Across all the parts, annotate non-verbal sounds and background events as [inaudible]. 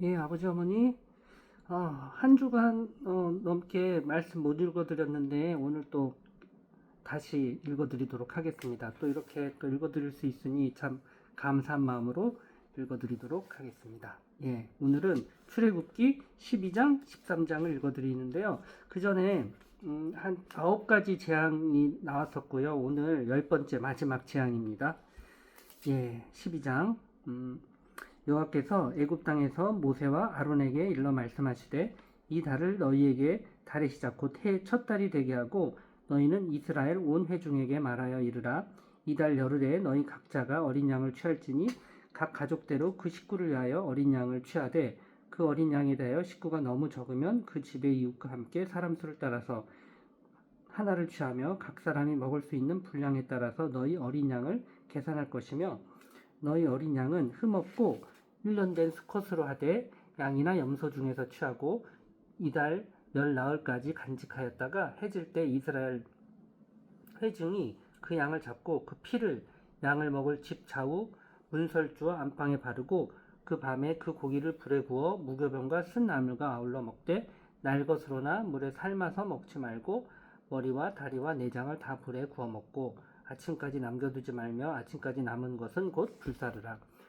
예, 아버지 어머니, 어, 한 주간 어, 넘게 말씀 못 읽어드렸는데 오늘 또 다시 읽어드리도록 하겠습니다. 또 이렇게 또 읽어드릴 수 있으니 참 감사한 마음으로 읽어드리도록 하겠습니다. 예, 오늘은 출애굽기 12장, 13장을 읽어드리는데요. 그 전에 음, 한 9가지 재앙이 나왔었고요. 오늘 열 번째 마지막 재앙입니다. 예, 12장. 음, 여호와께서 애굽 땅에서 모세와 아론에게 일러 말씀하시되 이 달을 너희에게 달의 시작 곧 해의 첫 달이 되게 하고 너희는 이스라엘 온 회중에게 말하여 이르라. 이 달 열흘에 너희 각자가 어린 양을 취할지니 각 가족대로 그 식구를 위하여 어린 양을 취하되 그 어린 양에 대하여 식구가 너무 적으면 그 집의 이웃과 함께 사람 수를 따라서 하나를 취하며 각 사람이 먹을 수 있는 분량에 따라서 너희 어린 양을 계산할 것이며 너희 어린 양은 흠없고 1년 된 수컷으로 하되 양이나 염소 중에서 취하고 이달 열 나흘까지 간직하였다가 해질 때 이스라엘 회중이 그 양을 잡고 그 피를 양을 먹을 집 좌우 문설주와 안방에 바르고 그 밤에 그 고기를 불에 구워 무교병과 쓴 나물과 아울러 먹되 날 것으로나 물에 삶아서 먹지 말고 머리와 다리와 내장을 다 불에 구워 먹고 아침까지 남겨두지 말며 아침까지 남은 것은 곧 불사르라.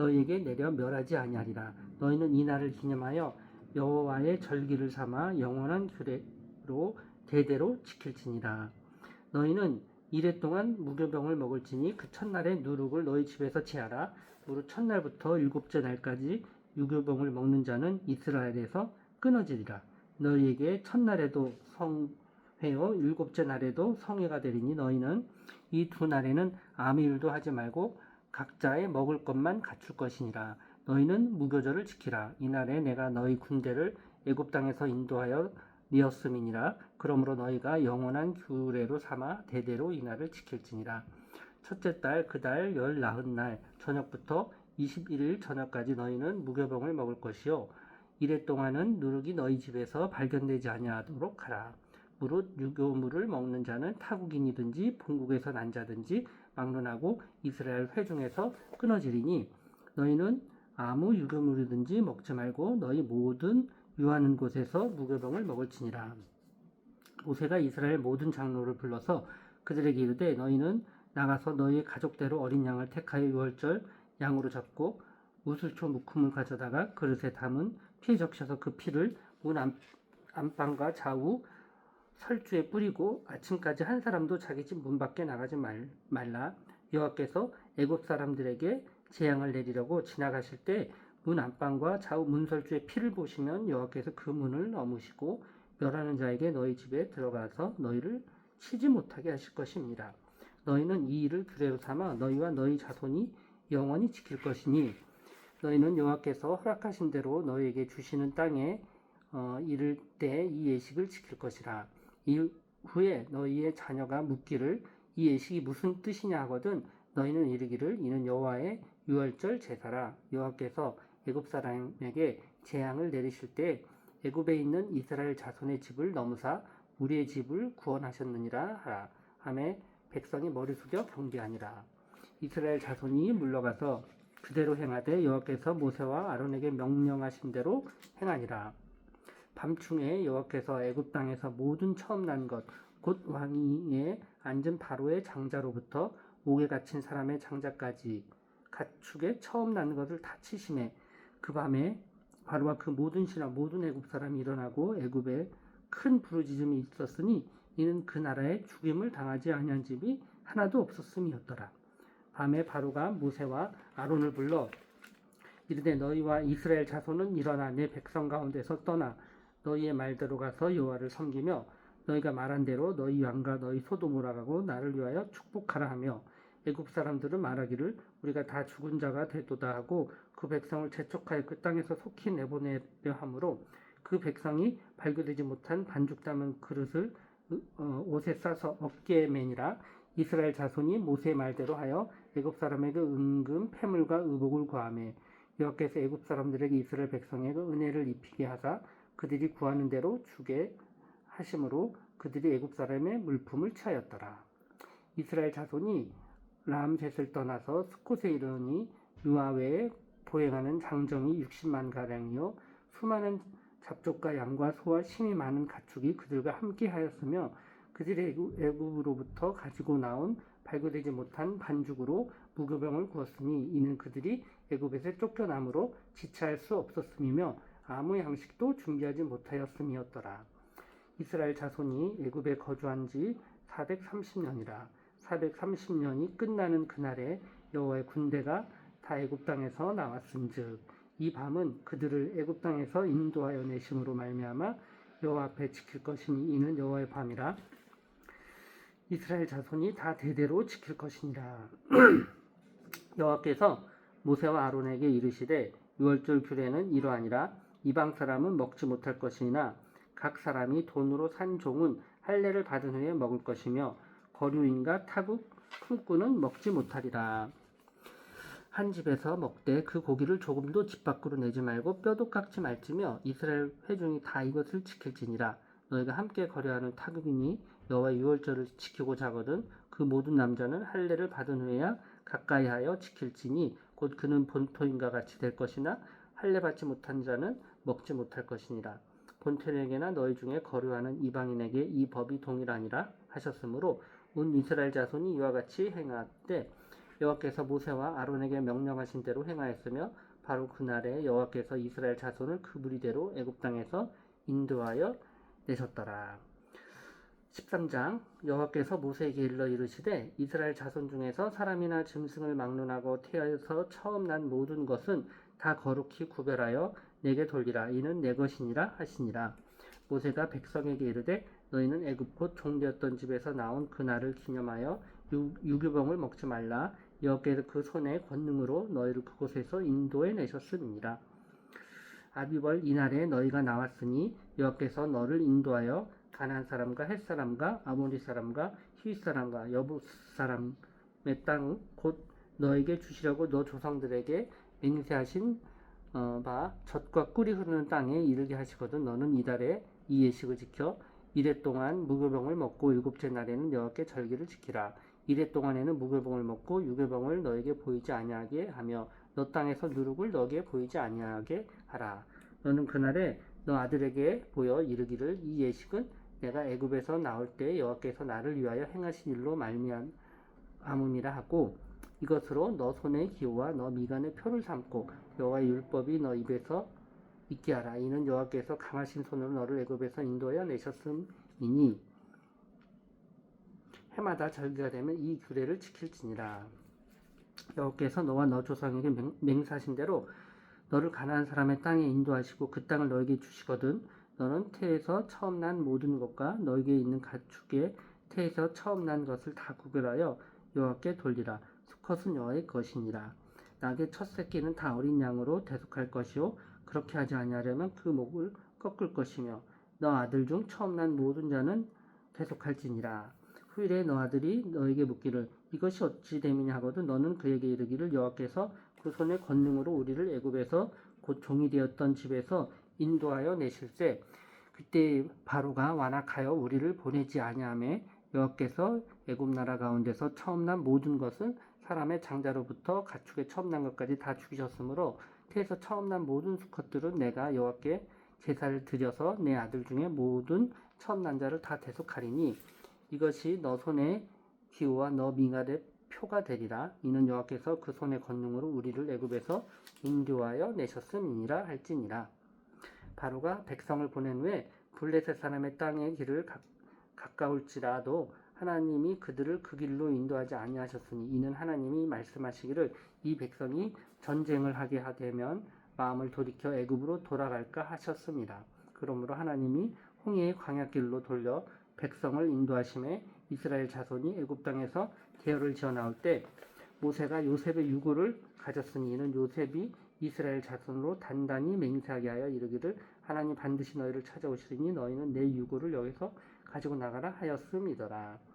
너희에게 내려 멸하지 아니하리라. 너희는 이 날을 기념하여 여호와의 절기를 삼아 영원한 규례로 대대로 지킬지니라. 너희는 이래 동안 무교병을 먹을지니 그 첫날에 누룩을 너희 집에서 제하라. 무릇 첫날부터 일곱째 날까지 유교병을 먹는 자는 이스라엘에서 끊어지리라. 너희에게 첫날에도 성회요 일곱째 날에도 성회가 되리니 너희는 이 두 날에는 아무 일도 하지 말고 각자의 먹을 것만 갖출 것이니라. 너희는 무교절을 지키라. 이날에 내가 너희 군대를 애굽 땅에서 인도하여 니었음이니라. 그러므로 너희가 영원한 규례로 삼아 대대로 이날을 지킬지니라. 첫째 달 그 달 열 나흔 날 저녁부터 21일 저녁까지 너희는 무교병을 먹을 것이요 이래 동안은 누룩이 너희 집에서 발견되지 아니하도록 하라. 무릇 유교물을 먹는 자는 타국인이든지 본국에서 난 자든지 막론하고 이스라엘 회중에서 끊어지리니 너희는 아무 유교물이든지 먹지 말고 너희 모든 유하는 곳에서 무교병을 먹을지니라. 모세가 이스라엘 모든 장로를 불러서 그들에게 이르되 너희는 나가서 너희 가족대로 어린 양을 택하여 유월절 양으로 잡고 우슬초 묶음을 가져다가 그릇에 담은 피에 적셔서 그 피를 문 안, 안방과 좌우 설주에 뿌리고 아침까지 한 사람도 자기 집 문 밖에 나가지 말, 말라 여호와께서 애굽 사람들에게 재앙을 내리려고 지나가실 때 문 안방과 좌우 문설주의 피를 보시면 여호와께서 그 문을 넘으시고 멸하는 자에게 너희 집에 들어가서 너희를 치지 못하게 하실 것입니다. 너희는 이 일을 규례로 삼아 너희와 너희 자손이 영원히 지킬 것이니 너희는 여호와께서 허락하신 대로 너희에게 주시는 땅에 어, 이를 때 이 예식을 지킬 것이라. 이후에 너희의 자녀가 묻기를 이 예식이 무슨 뜻이냐 하거든 너희는 이르기를 이는 여호와의 유월절 제사라. 여호와께서 애굽 사람에게 재앙을 내리실 때 애굽에 있는 이스라엘 자손의 집을 넘으사 우리의 집을 구원하셨느니라 하라. 하매 백성이 머리 숙여 경배하니라. 이스라엘 자손이 물러가서 그대로 행하되 여호와께서 모세와 아론에게 명령하신 대로 행하니라 밤중에 여호와께서 애굽 땅에서 모든 처음 난 것 곧 왕위에 앉은 바로의 장자로부터 옥에 갇힌 사람의 장자까지 가축에 처음 난 것을 다 치심에 그 밤에 바로와 그 모든 신하 모든 애굽 사람이 일어나고 애굽에 큰 부르짖음이 있었으니 이는 그 나라에 죽임을 당하지 아니한 집이 하나도 없었음이었더라. 밤에 바로가 모세와 아론을 불러 이르되 너희와 이스라엘 자손은 일어나 내 백성 가운데서 떠나 너희의 말대로 가서 여호와를 섬기며 너희가 말한 대로 너희 왕과 너희 소돔으로 가고 나를 위하여 축복하라 하며 애굽 사람들은 말하기를 우리가 다 죽은 자가 되도다 하고 그 백성을 재촉하여 그 땅에서 속히 내보내려 하므로 그 백성이 발교되지 못한 반죽 담은 그릇을 어, 옷에 싸서 어깨에 매니라. 이스라엘 자손이 모세의 말대로 하여 애굽 사람에게 은금 패물과 의복을 구하매 여호와께서 애굽 사람들에게 이스라엘 백성에게 은혜를 입히게 하사 그들이 구하는 대로 주게 하심으로 그들이 애굽 사람의 물품을 취하였더라. 이스라엘 자손이 람셋을 떠나서 스콧에 이르니 유아외에 보행하는 장정이 60만 가량이요 수많은 잡족과 양과 소와 심이 많은 가축이 그들과 함께 하였으며 그들이 애굽- 애굽으로부터 가지고 나온 발교되지 못한 반죽으로 무교병을 구웠으니 이는 그들이 애굽에서 쫓겨남으로 지체할 수 없었음이며 아무 양식도 준비하지 못하였음이었더라. 이스라엘 자손이 애굽에 거주한 지 430년이라 430년이 끝나는 그날에 여호와의 군대가 다 애굽 땅에서 나왔은즉 이 밤은 그들을 애굽 땅에서 인도하여 내심으로 말미암아 여호와 앞에 지킬 것이니 이는 여호와의 밤이라. 이스라엘 자손이 다 대대로 지킬 것이니라. [clears throat] 여호와께서 모세와 아론에게 이르시되 유월절 규례는 이러하니라 이방 사람은 먹지 못할 것이나 각 사람이 돈으로 산 종은 할례를 받은 후에 먹을 것이며 거류인과 타국 품꾼은 먹지 못하리라. 한 집에서 먹되 그 고기를 조금도 집 밖으로 내지 말고 뼈도 깎지 말지며 이스라엘 회중이 다 이것을 지킬지니라. 너희가 함께 거래하는 타국인이 여호와 유월절을 지키고 자거든 그 모든 남자는 할례를 받은 후에야 가까이하여 지킬지니 곧 그는 본토인과 같이 될 것이나 할례 받지 못한 자는 먹지 못할 것이니라. 본토에게나 너희 중에 거류하는 이방인에게 이 법이 동일하니라 하셨으므로 온 이스라엘 자손이 이와 같이 행하되 여호와께서 모세와 아론에게 명령하신 대로 행하였으며 바로 그날에 여호와께서 이스라엘 자손을 그 무리대로 애굽 땅에서 인도하여 내셨더라. 13장 여호와께서 모세에게 일러 이르시되 이스라엘 자손 중에서 사람이나 짐승을 막론하고 태어서 처음 난 모든 것은 다 거룩히 구별하여 내게 돌리라. 이는 내 것이니라 하시니라. 모세가 백성에게 이르되 너희는 애굽 곧 종되었던 집에서 나온 그날을 기념하여 유, 유교병을 먹지 말라. 여호와께서 그 손의 권능으로 너희를 그곳에서 인도해 내셨음이니라. 아비벌 이날에 너희가 나왔으니 여호와께서 너를 인도하여 가나안 사람과 헷 사람과 아모리 사람과 히윗 사람과 여부 사람의 땅 곧 너에게 주시려고 너 조상들에게 맹세하신 어, 바 젖과 꿀이 흐르는 땅에 이르게 하시거든 너는 이달에 이 예식을 지켜 이래 동안 무교병을 먹고 일곱째 날에는 여호와께 절기를 지키라. 이래 동안에는 무교병을 먹고 유교병을 너에게 보이지 아니하게 하며 너 땅에서 누룩을 너에게 보이지 아니하게 하라. 너는 그날에 너 아들에게 보여 이르기를 이 예식은 내가 애굽에서 나올 때 여호와께서 나를 위하여 행하신 일로 말미암음이라 하고 이것으로 너 손의 기호와 너 미간의 표를 삼고 여호와의 율법이 너 입에서 있게 하라. 이는 여호와께서 강하신 손으로 너를 애굽에서 인도하여 내셨음이니 해마다 절기가 되면 이 규례를 지킬지니라. 여호와께서 너와 너 조상에게 맹, 맹사하신 대로 너를 가나안 사람의 땅에 인도하시고 그 땅을 너에게 주시거든 너는 태에서 처음 난 모든 것과 너에게 있는 가축의 태에서 처음 난 것을 다 구별하여 여호와께 돌리라 수컷은 여호와의 것이니라. 낙의 첫 새끼는 다 어린 양으로 대속할 것이요. 그렇게 하지 아니하려면 그 목을 꺾을 것이며 너 아들 중 처음 난 모든 자는 대속할지니라. 후일에 너 아들이 너에게 묻기를 이것이 어찌 됨이냐 하거든 너는 그에게 이르기를 여호와께서 그 손의 권능으로 우리를 애굽에서 곧 종이 되었던 집에서 인도하여 내실세. 그때 바로가 완악하여 우리를 보내지 아니하매 여호와께서 애굽 나라 가운데서 처음 난 모든 것은 사람의 장자로부터 가축의 처음 난 것까지 다 죽이셨으므로 태에서 처음 난 모든 수컷들은 내가 여호와께 제사를 드려서 내 아들 중에 모든 처음 난 자를 다 대속하리니 이것이 너 손의 기호와 너 미갈의 표가 되리라. 이는 여호와께서 그 손의 권능으로 우리를 애굽에서 인도하여 내셨음이니라 할지니라. 바로가 백성을 보낸 후에 블레셋 사람의 땅의 길을 가, 가까울지라도 하나님이 그들을 그 길로 인도하지 아니하셨으니 이는 하나님이 말씀하시기를 이 백성이 전쟁을 하게 하되면 마음을 돌이켜 애굽으로 돌아갈까 하셨습니다. 그러므로 하나님이 홍해의 광야길로 돌려 백성을 인도하심에 이스라엘 자손이 애굽 땅에서 계열을 지어 나올 때 모세가 요셉의 유고를 가졌으니 이는 요셉이 이스라엘 자손으로 단단히 맹세하게 하여 이르기를 하나님 반드시 너희를 찾아오시리니 너희는 내 유고를 여기서 가지고 나가라 하였음이더라.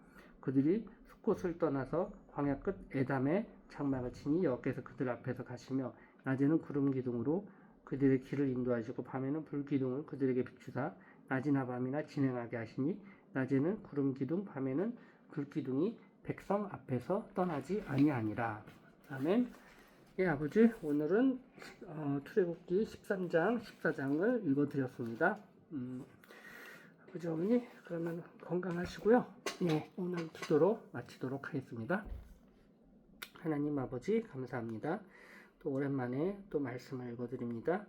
그들이 숲곳을 떠나서 광야 끝 에담에 장막을 치니 여호와께서 그들 앞에서 가시며 낮에는 구름 기둥으로 그들의 길을 인도하시고 밤에는 불 기둥을 그들에게 비추사 낮이나 밤이나 진행하게 하시니 낮에는 구름 기둥 밤에는 불 기둥이 백성 앞에서 떠나지 아니하니라. 아멘. 예, 아버지, 오늘은 어, 출애굽기 13장, 14장을 읽어드렸습니다. 음, 아버지, 어머니, 그러면 건강하시고요. 예, 오늘 기도로 마치도록 하겠습니다. 하나님 아버지, 감사합니다. 또 오랜만에 또 말씀을 읽어드립니다.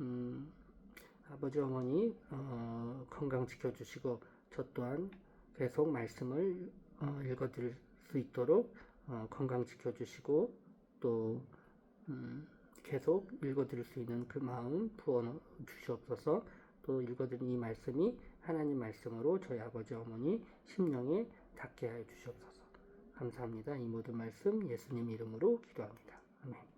음, 아버지, 어머니, 어, 건강 지켜주시고, 저 또한 계속 말씀을 어, 읽어드릴 수 있도록 어, 건강 지켜주시고, 또 음, 계속 읽어드릴 수 있는 그 마음 부어 주시옵소서. 또 읽어드린 이 말씀이 하나님 말씀으로 저희 아버지 어머니 심령에 닿게 하여 주시옵소서. 감사합니다. 이 모든 말씀 예수님 이름으로 기도합니다. 아멘.